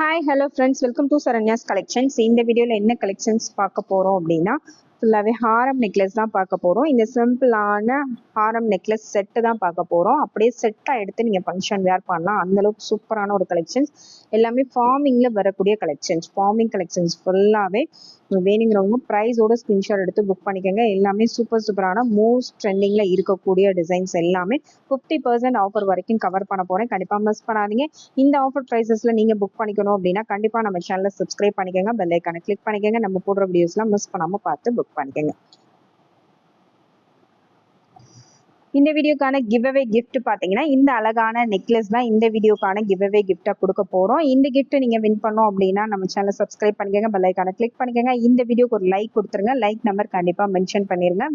Hi hello friends welcome to Saranya's collections இந்த வீடியோவில் என்ன கலெக்ஷன்ஸ் பார்க்க போகிறோம் அப்படின்னா ஃபுல்லாகவே ஹாரம் நெக்லஸ் தான் பார்க்க போகிறோம் இந்த சிம்பிளான ஹாரம் நெக்லஸ் செட்டு தான் பார்க்க போகிறோம் அப்படியே செட்டாக எடுத்து நீங்கள் ஃபங்க்ஷன் வேர் பண்ணலாம். அந்தளவுக்கு சூப்பரான ஒரு கலெக்ஷன்ஸ் எல்லாமே ஃபார்மிங்கில் வரக்கூடிய கலெக்ஷன்ஸ் ஃபார்மிங் கலெக்ஷன்ஸ் ஃபுல்லாகவே வேணுங்கிறவங்க ப்ரைஸோட ஸ்க்ரீன்ஷாட் எடுத்து புக் பண்ணிக்கோங்க. எல்லாமே சூப்பர் சூப்பரான மோஸ்ட் ட்ரெண்டிங்கில் இருக்கக்கூடிய டிசைன்ஸ் எல்லாமே ஃபிஃப்டி பர்சன்ட் ஆஃபர் வரைக்கும் கவர் பண்ண போகிறேன் கண்டிப்பாக மிஸ் பண்ணாதீங்க. இந்த ஆஃபர் ப்ரைஸஸில் நீங்கள் புக் பண்ணிக்கணும் அப்படின்னா கண்டிப்பாக நம்ம சேனலை சப்ஸ்கிரைப் பண்ணிக்கோங்க. பெல் ஐக்கானை கிளிக் பண்ணிக்கோங்க. நம்ம போடுற வீடியோஸ்லாம் மிஸ் பண்ணாமல் பார்த்து புக் பண்ணிக்கோங்க. இந்த வீடியோக்கான கிவ் அவே கிஃப்ட் பார்த்தீங்கன்னா இந்த அழகான நெக்லஸ் தான் இந்த வீடியோக்கான கிவ் அவே கிஃப்டாக கொடுக்க போகிறோம் இந்த கிஃப்ட் நீங்கள் வின் பண்ணோம் அப்படின்னா நம்ம சேனலை சப்ஸ்கிரைப் பண்ணிக்கோங்க பெல்லைக்கான கிளிக் பண்ணிக்கோங்க. இந்த வீடியோக்கு ஒரு லைக் கொடுத்துருங்க. லைக் நம்பர் கண்டிப்பாக மென்ஷன் பண்ணிருங்க.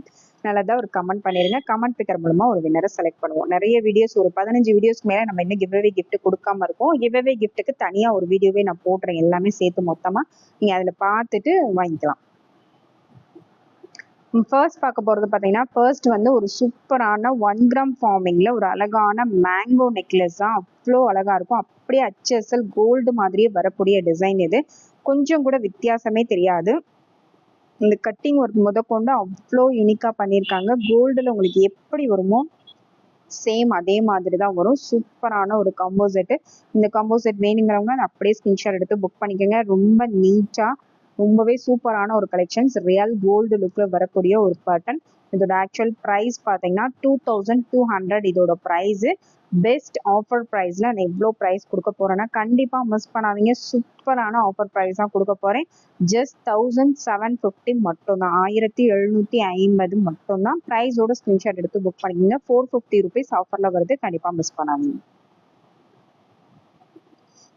நல்லதாக ஒரு கமெண்ட் பண்ணிருங்க. கமெண்ட் பிக்கர் மூலமாக ஒரு வின்னரை செலக்ட் பண்ணுவோம். நிறைய வீடியோஸ் ஒரு பதினஞ்சு வீடியோஸ்க்கு மேலே நம்ம இன்னும் கிவ் அவே கிஃப்ட் கொடுக்காம இருக்கோம். கிவ்அவே கிஃப்ட்டுக்கு தனியாக ஒரு வீடியோவே நான் போடுறேன். எல்லாமே சேர்த்து மொத்தமாக நீங்கள் அதில் பார்த்துட்டு வாங்கிக்கலாம். ஃபர்ஸ்ட் பார்க்க போகிறது பார்த்தீங்கன்னா ஃபர்ஸ்ட் வந்து ஒரு சூப்பரான ஒன் கிராம் ஃபார்மிங்கில் ஒரு அழகான மேங்கோ நெக்லஸ் தான் அவ்வளோ அழகாக இருக்கும். அப்படியே அச்சசல் கோல்டு மாதிரியே வரக்கூடிய டிசைன் இது. கொஞ்சம் கூட வித்தியாசமே தெரியாது. இந்த கட்டிங் ஒர்க் முதற்கொண்டு அவ்வளோ யூனிக்காக பண்ணியிருக்காங்க. கோல்டில் உங்களுக்கு எப்படி வருமோ சேம் அதே மாதிரி தான் வரும். சூப்பரான ஒரு கம்போசெட்டு இந்த கம்போசெட் வேணுங்கிறவங்க அப்படியே ஸ்கிரீன்ஷாட் எடுத்து புக் பண்ணிக்கோங்க. ரொம்ப நீட்டாக ரொம்பவே சூப்பரான ஒரு கலெக்ஷன்ஸ் ரியல் கோல்டு லுக்கில் வரக்கூடிய ஒரு பேட்டர்ன் இதோட ஆக்சுவல் ப்ரைஸ் பார்த்தீங்கன்னா டூ தௌசண்ட் டூ ஹண்ட்ரட் இதோட ப்ரைஸு பெஸ்ட் ஆஃபர் ப்ரைஸில் நான் எவ்வளோ ப்ரைஸ் கொடுக்க போகிறேன்னா கண்டிப்பாக மிஸ் பண்ணாதீங்க. சூப்பரான ஆஃபர் ப்ரைஸ் தான் கொடுக்க போகிறேன் ஜஸ்ட் தௌசண்ட் செவன் ஃபிஃப்டி மட்டும்தான். ஆயிரத்தி எழுநூற்றி ஐம்பது மட்டும்தான். ப்ரைஸோட ஸ்க்ரீன்ஷாட் எடுத்து புக் பண்ணிக்கிங்க. ஃபோர் ஃபிஃப்டி ருபீஸ் ஆஃபரில் வருது. கண்டிப்பாக மிஸ் பண்ணாதீங்க.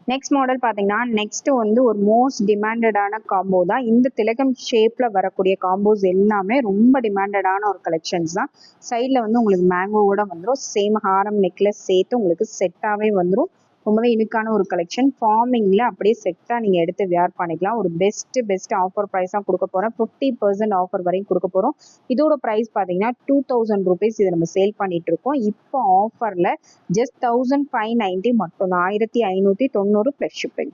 நெக்ஸ்ட் மாடல் பார்த்தீங்கன்னா நெக்ஸ்ட் வந்து ஒரு மோஸ்ட் டிமாண்டடான காம்போ தான். இந்த திலகம் ஷேப்ல வரக்கூடிய காம்போஸ் எல்லாமே ரொம்ப டிமாண்டடான ஒரு கலெக்ஷன்ஸ் தான். சைடில் வந்து உங்களுக்கு மேங்கோவோட வந்துடும் சேம் ஹாரம் நெக்லஸ் சேர்த்து உங்களுக்கு செட்டாகவே வந்துடும் ரொம்பவே இனிக்கான ஒரு கலெக்ஷன் ஃபார்மிங்கில் அப்படியே செட்டாக நீங்கள் எடுத்து வியர் பண்ணிக்கலாம். ஒரு பெஸ்ட்டு பெஸ்ட் ஆஃபர் ப்ரைஸாக கொடுக்க போகிறோம் ஃபிஃப்டி பர்சன்ட் ஆஃபர் வரையும் கொடுக்க போகிறோம் இதோட ப்ரைஸ் பார்த்தீங்கன்னா டூ தௌசண்ட் ருபீஸ் இதை நம்ம சேல் பண்ணிட்டு இருக்கோம். இப்போ ஆஃபரில் ஜஸ்ட் தௌசண்ட் ஃபைவ் நைன்ட்டி மட்டும் ஆயிரத்தி ஐநூற்றி தொண்ணூறு ப்ளஸ் ஷிப்பிங்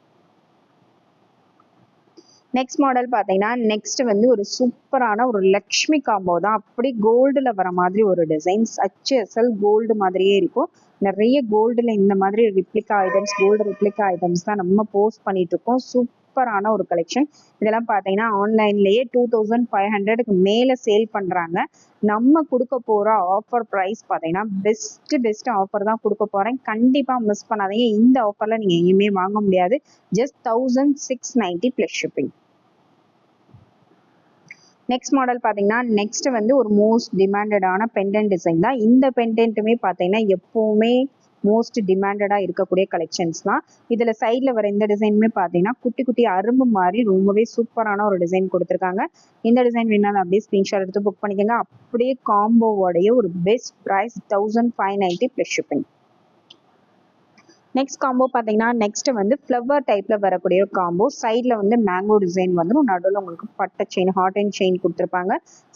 நெக்ஸ்ட் மாடல் பார்த்தீங்கன்னா நெக்ஸ்ட் வந்து ஒரு சூப்பரான ஒரு லக்ஷ்மி காம்போ தான். அப்படி கோல்டில் வர மாதிரி ஒரு டிசைன்ஸ் ஹச்எஸ்எல் கோல்டு மாதிரியே இருக்கும். நிறைய கோல்டில் இந்த மாதிரி replica items gold replica items தான் நம்ம போஸ்ட் பண்ணிட்டு இருக்கோம். சூப்பரான ஒரு கலெக்ஷன் இதெல்லாம் பார்த்தீங்கன்னா ஆன்லைன்லேயே டூ தௌசண்ட் ஃபைவ் ஹண்ட்ரடுக்கு மேலே சேல் பண்ணுறாங்க நம்ம கொடுக்க போகிற ஆஃபர் ப்ரைஸ் பார்த்தீங்கன்னா பெஸ்ட்டு பெஸ்ட் ஆஃபர் தான் கொடுக்க போகிறேன் கண்டிப்பாக மிஸ் பண்ணாதீங்க. இந்த ஆஃபரில் நீங்கள் எங்கேயுமே வாங்க முடியாது. Just thousand six ninety plus shipping next model பார்த்தீங்கன்னா நெக்ஸ்ட் வந்து ஒரு மோஸ்ட் டிமாண்டடான பெண்டன்ட் டிசைன் தான். இந்த பெண்டன்ட்டுமே பார்த்தீங்கன்னா எப்போவுமே மோஸ்ட் டிமாண்டடாக இருக்கக்கூடிய கலெக்ஷன்ஸ் தான். இதில் சைடில் வர இந்த டிசைனுமே பார்த்தீங்கன்னா குட்டி குட்டி அரும்பு மாதிரி ரொம்பவே சூப்பரான ஒரு டிசைன் கொடுத்துருக்காங்க. இந்த டிசைன் வேணாலும் அப்படியே ஸ்க்ரீன்ஷாட் எடுத்து புக் பண்ணிக்கோங்க. அப்படியே காம்போவோடைய ஒரு best price thousand five ninety plus shipping next combo பார்த்தீங்கன்னா நெக்ஸ்ட் வந்து ஃப்ளவர் டைப்பில் வரக்கூடிய ஒரு காம்போ சைடில் வந்து மேங்கோ டிசைன் வந்துடும் நடுவில் உங்களுக்கு பட்டை செயின் ஹாட் அண்ட் செயின் கொடுத்துருப்பாங்க.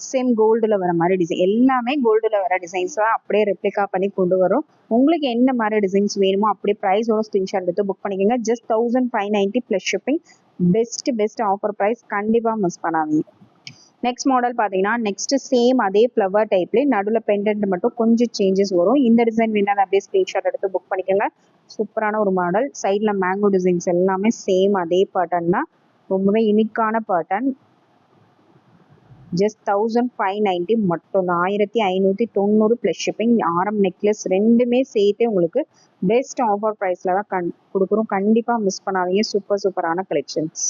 சேம் கோல்டில் வர மாதிரி டிசைன் எல்லாமே கோல்டில் வர டிசைன்ஸ் தான் அப்படியே ரெப்ளிகா பண்ணி கொண்டு வரும். உங்களுக்கு என்ன மாதிரி டிசைன்ஸ் வேணுமோ அப்படியே ப்ரைஸோட ஸ்கிரீன்ஷாட் எடுத்து புக் பண்ணிக்கோங்க. Just thousand five ninety plus shipping best best offer price கண்டிப்பாக மிஸ் பண்ணாதீங்க. நெக்ஸ்ட் மாடல் பார்த்தீங்கன்னா நெக்ஸ்ட் சேம் அதே ஃப்ளவர் டைப்லேயே நடுவில் பெண்டன்ட் மட்டும் கொஞ்சம் சேஞ்சஸ் வரும். இந்த டிசைன் வேணாலும் அப்படியே ஸ்க்ரீன்ஷாட் எடுத்து புக் பண்ணிக்கோங்க. சூப்பரான ஒரு மாடல் சைடில் மேங்கோ டிசைன்ஸ் எல்லாமே சேம் அதே பேட்டர்ன் தான். ரொம்பவே யூனிக்கான pattern just thousand five ninety மட்டும் ஆயிரத்தி ஐநூற்றி தொண்ணூறு ப்ளஸ் ஷிப்பிங் ஆரம் நெக்லஸ் ரெண்டுமே சேர்த்து உங்களுக்கு பெஸ்ட் ஆஃபர் ப்ரைஸில் தான் கண் கொடுக்குறோம். கண்டிப்பாக மிஸ் பண்ணாதீங்க. சூப்பர் சூப்பரான கலெக்ஷன்ஸ்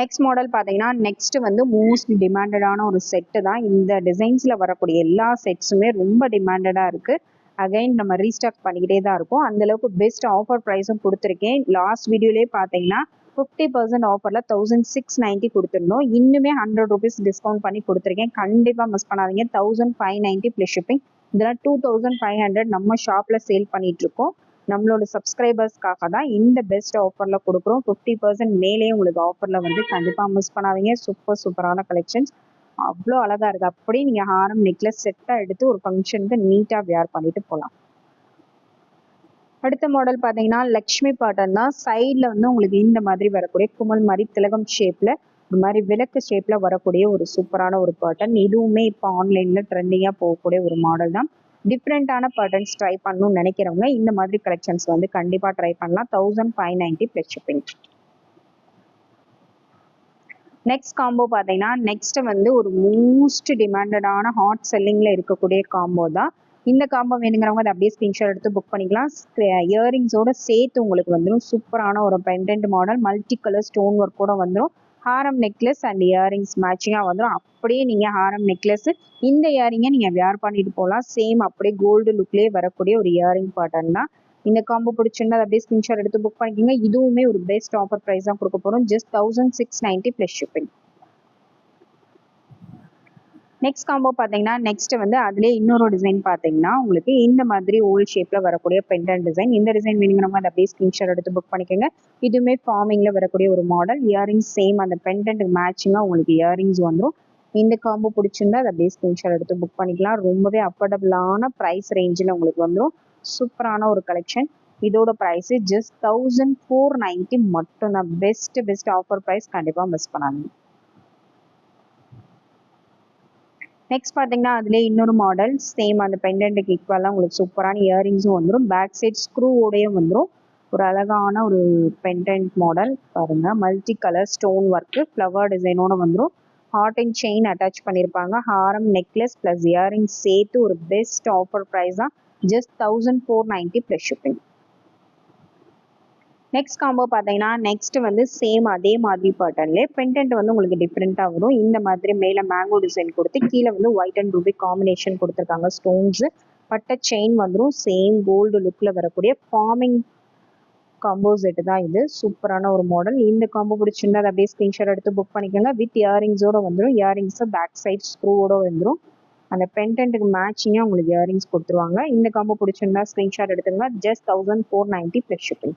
நெக்ஸ்ட் மாடல் பார்த்தீங்கன்னா நெக்ஸ்ட் வந்து மோஸ்ட் டிமாண்டடான ஒரு செட்டு தான். இந்த டிசைன்ஸில் வரக்கூடிய எல்லா செட்ஸுமே ரொம்ப டிமாண்டடாக இருக்குது அகைன் நம்ம ரீஸ்டாக் பண்ணிக்கிட்டே தான் இருக்கோம். அந்தளவுக்கு பெஸ்ட் ஆஃபர் ப்ரைஸும் கொடுத்துருக்கேன். லாஸ்ட் வீடியோலேயே பார்த்தீங்கன்னா ஃபிஃப்டி பர்சன்ட் ஆஃபரில் தௌசண்ட் சிக்ஸ் நைன்ட்டி கொடுத்துருந்தோம். இன்னுமே ஹண்ட்ரட் ருபீஸ் டிஸ்கவுண்ட் பண்ணி கொடுத்துருக்கேன். கண்டிப்பாக மிஸ் பண்ணாதீங்க. Thousand five ninety plus shipping இதெல்லாம் டூ தௌசண்ட் ஃபைவ் ஹண்ட்ரட் நம்ம ஷாப்பில் சேல் பண்ணிகிட்ருக்கோம் நம்மளோட சப்ஸ்கிரைபர்ஸ்க்காக தான் இந்த பெஸ்ட் ஆஃபரில் கொடுக்குறோம். ஃபிஃப்டி பர்சன்ட் மேலேயே உங்களுக்கு ஆஃபரில் வந்து கண்டிப்பாக மிஸ் பண்ணாதீங்க. சூப்பர் சூப்பரான கலெக்ஷன்ஸ் அவ்வளோ அழகா இருக்கு. அப்படியே நீங்க ஹாரம் நெக்லஸ் செட்டாக எடுத்து ஒரு ஃபங்க்ஷனுக்கு நீட்டாக வியர் பண்ணிட்டு போகலாம் அடுத்த மாடல் பார்த்தீங்கன்னா லக்ஷ்மி பாட்டன் தான். சைடில் வந்து உங்களுக்கு இந்த மாதிரி வரக்கூடிய குமல் மாதிரி திலகம் ஷேப்பில் இந்த மாதிரி விளக்கு ஷேப்பில் வரக்கூடிய ஒரு சூப்பரான ஒரு பாட்டன் இதுவுமே இப்போ ஆன்லைனில் ட்ரெண்டிங்காக போகக்கூடிய ஒரு மாடல் தான். டிஃப்ரெண்ட்டான பேட்டர்ன்ஸ் ட்ரை பண்ணணும்னு நினைக்கிறவங்க இந்த மாதிரி கலெக்ஷன்ஸ் வந்து கண்டிப்பாக ட்ரை பண்ணலாம். Thousand five ninety plus shipping next combo பார்த்தீங்கன்னா நெக்ஸ்ட் வந்து ஒரு மோஸ்ட் டிமாண்டடான ஹாட் செல்லிங்கில் இருக்கக்கூடிய காம்போ தான். இந்த காம்போ வேணுங்கிறவங்க அதை அப்படியே ஸ்க்ரீன்ஷாட் எடுத்து புக் பண்ணிக்கலாம். இயரிங்ஸோட சேர்த்து உங்களுக்கு வந்துடும் சூப்பரான ஒரு pendant model multi colour stone work கூட வந்துடும் ஹாரம் நெக்லஸ் அண்ட் இயரிங்ஸ் மேட்சிங்காக வந்துடும் அப்படியே நீங்கள் ஹாரம் நெக்லஸ் இந்த இயரிங்கை நீங்கள் வேர் பண்ணிட்டு போகலாம். சேம் அப்படியே கோல்டு லுக்லேயே வரக்கூடிய ஒரு இயரிங் பேட்டர்ன் தான். இந்த காம்போ பிடிச்சிருந்தா அப்படியே ஸ்கிரீன்ஷாட் எடுத்து புக் பண்ணிக்கோங்க. இதுவுமே ஒரு பெஸ்ட் ஆஃபர் ப்ரைஸ் தான் கொடுக்க போகிறோம் just thousand six ninety plus shipping next combo பார்த்தீங்கன்னா நெக்ஸ்ட் வந்து அதுலேயே இன்னொரு டிசைன் பார்த்தீங்கன்னா உங்களுக்கு இந்த மாதிரி ஓல்ட் ஷேப்பில் வரக்கூடிய பெண்டன் டிசைன் இந்த டிசைன் வேணுங்கிறவங்க அதை அப்படியே ஸ்கிரீன்ஷாட் எடுத்து புக் பண்ணிக்கோங்க. இதுவுமே ஃபார்மிங்கில் வரக்கூடிய ஒரு மாடல் இயரிங்ஸ் சேம் அந்த பெண்டன்ட் மேட்சிங்காக உங்களுக்கு இயரிங்ஸ் வந்துடும் இந்த காம்போ பிடிச்சிருந்தா அதை அப்படியே ஸ்க்ரீன்ஷாட் எடுத்து புக் பண்ணிக்கலாம். ரொம்பவே அஃபோர்டபுளான ப்ரைஸ் ரேஞ்சில் உங்களுக்கு வந்துடும் சூப்பரான ஒரு கலெக்ஷன் இதோட price just thousand four ninety மட்டும்தான். பெஸ்ட் பெஸ்ட் ஆஃபர் ப்ரைஸ் கண்டிப்பாக மிஸ் பண்ணாதீங்க. நெக்ஸ்ட் பார்த்தீங்கன்னா அதுலேயே இன்னொரு மாடல் சேம் அந்த பெண்டன்ட்டுக்கு ஈக்குவலாக உங்களுக்கு சூப்பரான இயரிங்ஸும் வந்துடும் பேக் சைட் ஸ்க்ரூவோடையும் வந்துடும் ஒரு அழகான ஒரு பெண்டன்ட் மாடல் பாருங்க. Multi colour stone work flower டிசைனோட வந்துடும் ஹார்ட் அண்ட் செயின் அட்டாச் பண்ணியிருப்பாங்க ஹாரம் நெக்லஸ் ப்ளஸ் இயரிங் சேர்த்து ஒரு பெஸ்ட் ஆஃபர் ப்ரைஸ் தான் just thousand four ninety plus shipping next combo பார்த்தீங்கன்னா நெக்ஸ்ட் வந்து சேம் அதே மாதிரி பேட்டர்ன்லேயே பென்டென்ட் வந்து உங்களுக்கு டிஃப்ரெண்ட்டாக வரும். இந்த மாதிரி மேலே மேங்கோ டிசைன் கொடுத்து கீழே வந்து ஒயிட் அண்ட் ரூபி காம்பினேஷன் கொடுத்துருக்காங்க ஸ்டோன்ஸு பட்ட செயின் வந்துடும் சேம் கோல்டு லுக்கில் வரக்கூடிய ஃபார்மிங் காம்போ செட்டு தான் இது. சூப்பரான ஒரு மாடல் இந்த காம்போ பிடிச்சிருந்தா அதை அப்படியே ஸ்க்ரீன்ஷாட் எடுத்து புக் பண்ணிக்கோங்க. வித் இயரிங்ஸோட வந்துடும் இயரிங்ஸை பேக் சைட் ஸ்க்ரூவோட வந்துடும் அந்த பென்டென்ட்டுக்கு மேட்சிங்காக உங்களுக்கு இயரிங்ஸ் கொடுத்துருவாங்க. இந்த காம்போ பிடிச்சிருந்தா ஸ்க்ரீன்ஷாட் எடுத்துங்க just thousand four ninety plus shipping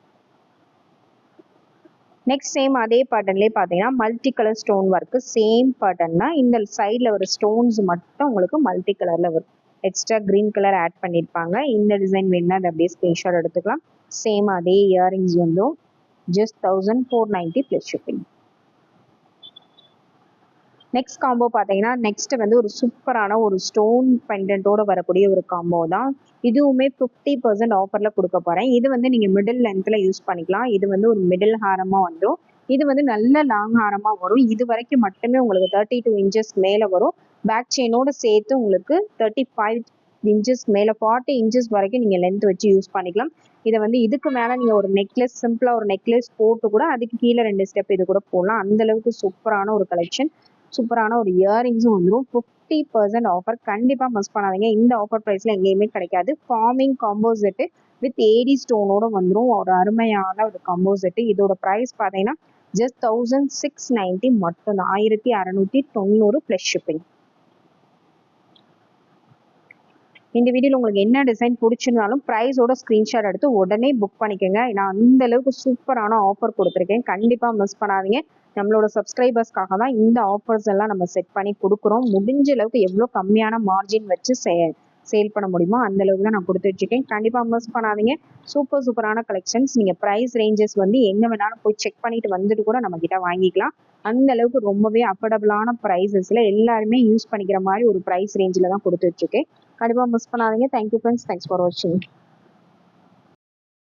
next same அதே பேட்டர்ன்லேயே பார்த்தீங்கன்னா multi colour stone work same pattern தான். இந்த சைடில் ஒரு ஸ்டோன்ஸ் மட்டும் உங்களுக்கு மல்டி கலரில் வரும். எக்ஸ்ட்ரா க்ரீன் கலர் ஆட் பண்ணியிருப்பாங்க. இந்த டிசைன் வேணுன்னா அதை அப்படியே ஸ்க்ரீன்ஷாட் எடுத்துக்கலாம். சேம் அதே இயரிங்ஸ் வந்தும் just thousand four ninety plus shipping next combo பார்த்தீங்கன்னா நெக்ஸ்ட் வந்து ஒரு சூப்பரான ஒரு ஸ்டோன் பெண்டன்ட்டோட வரக்கூடிய ஒரு காம்போ தான். இதுவுமே ஃபிஃப்டி பர்சன்ட் ஆஃபரில் கொடுக்க போகிறேன் இது வந்து நீங்கள் மிடில் லென்த்தில் யூஸ் பண்ணிக்கலாம். இது வந்து ஒரு மிடில் ஹாரமாக வந்துடும் இது வந்து நல்ல லாங் ஹாரமாக வரும். இது வரைக்கும் மட்டுமே உங்களுக்கு தேர்ட்டி டூ இன்ச்சஸ் மேலே வரும். பேக் செயினோட சேர்த்து உங்களுக்கு தேர்ட்டி ஃபைவ் இன்ச்சஸ் மேலே ஃபார்ட்டி இன்ச்சஸ் வரைக்கும் நீங்கள் லென்த் வச்சு யூஸ் பண்ணிக்கலாம். இதை வந்து இதுக்கு மேலே நீங்கள் ஒரு நெக்லஸ் சிம்பிளாக ஒரு நெக்லஸ் போட்டு கூட அதுக்கு கீழே ரெண்டு ஸ்டெப் இது கூட போடலாம். அந்தளவுக்கு சூப்பரான ஒரு கலெக்ஷன் சூப்பரான ஒரு இயரிங்ஸும் வந்துடும் ஃபிஃப்டி பர்சன்ட் ஆஃபர் கண்டிப்பாக மிஸ் பண்ணாதீங்க. இந்த ஆஃபர் ப்ரைஸில் எங்கேயுமே கிடைக்காது. ஃபார்மிங் காம்போசெட்டு வித் ஏடி ஸ்டோனோட வந்துடும் ஒரு அருமையான ஒரு காம்போசெட்டு இதோட ப்ரைஸ் பார்த்தீங்கன்னா ஜஸ்ட் தௌசண்ட் சிக்ஸ் நைன்ட்டி மட்டும்தான். ஆயிரத்தி அறநூற்றி தொண்ணூறு ப்ளஸ் ஷிப்பிங் இந்த வீடியோவில் உங்களுக்கு என்ன டிசைன் பிடிச்சிருந்தாலும் ப்ரைஸோட ஸ்க்ரீன்ஷாட் எடுத்து உடனே புக் பண்ணிக்கோங்க. நான் இந்த அளவுக்கு சூப்பரான ஆஃபர் கொடுத்துருக்கேன். கண்டிப்பாக மிஸ் பண்ணாதீங்க. நம்மளோட சப்ஸ்கிரைபர்ஸ்க்காக தான் இந்த ஆஃபர்ஸ் எல்லாம் நம்ம செட் பண்ணி கொடுக்குறோம். முடிஞ்ச அளவுக்கு எவ்வளோ கம்மியான மார்ஜின் வச்சு சே சேல் பண்ண முடியுமோ அந்த அளவுக்கு தான் நான் கொடுத்து வச்சுருக்கேன். கண்டிப்பாக மிஸ் பண்ணாதீங்க. சூப்பர் சூப்பரான கலெக்ஷன்ஸ் நீங்கள் ப்ரைஸ் ரேஞ்சஸ் வந்து எங்கே வேணாலும் போய் செக் பண்ணிட்டு வந்துட்டு கூட நம்ம கிட்ட வாங்கிக்கலாம். அந்த அளவுக்கு ரொம்பவே அஃபோர்டபுளான ப்ரைஸஸில் எல்லாருமே யூஸ் பண்ணிக்கிற மாதிரி ஒரு ப்ரைஸ் ரேஞ்சில் தான் கொடுத்து வச்சுருக்கேன். கண்டிப்பாக மிஸ் பண்ணாதீங்க. தேங்க்யூ ஃப்ரெண்ட்ஸ் தேங்க்ஸ் ஃபார் வாட்சிங்